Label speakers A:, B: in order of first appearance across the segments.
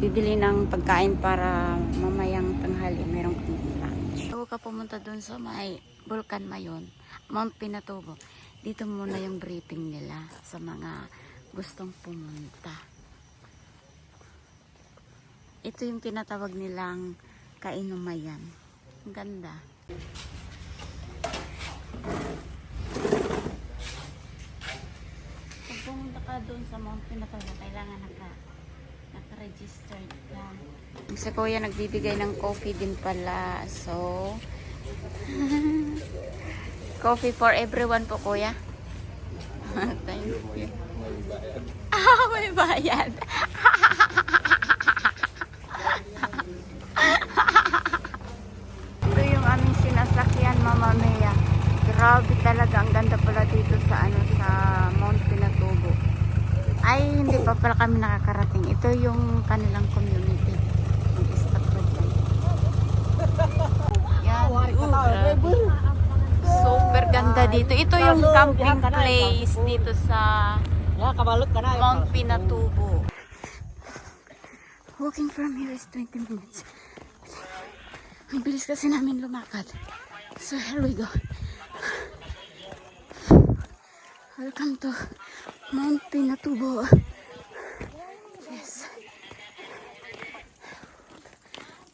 A: bibili ng pagkain para mamayang tanghali mayroong kaming lunch. Bago ka pumunta dun sa may Vulcan Mayon, Mount Pinatubo, dito muna yung briefing nila sa mga gustong pumunta. Ito yung tinatawag nilang kainumayan. Ang ganda. Pag pumunta ka doon sa Mount Pinatubo, kailangan naka naka-registered ka. Si Kuya nagbibigay ng coffee din pala. So, coffee for everyone po, Kuya. Thank you. Ah, may bayad. Ito yung aming sinasakyan, Mama Mia. Grabe talaga. Ang ganda pala dito sa ano sa Mount Pinatubo. Ay, hindi pa pala kami nakakarating. Ito yung kanilang community. Mag-stop dyan? Yan. Super ganda dito. Ito yung camping place dito sa
B: na.
A: Mount Pinatubo. Walking from here is 20 minutes. Ang bilis kasi namin lumakad. So here we go. Welcome to Mount Pinatubo. Yes.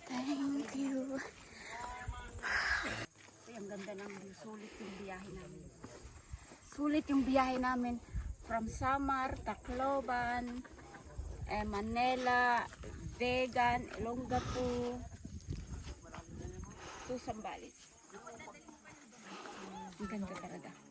A: Thank you. Ay, ang ganda ng view. Sulit yung biyahe namin. Sulit yung biyahe namin from Samar, Tacloban, eh, Manila, Vegan, Olongapo, to Sambales. Ang ganda talaga.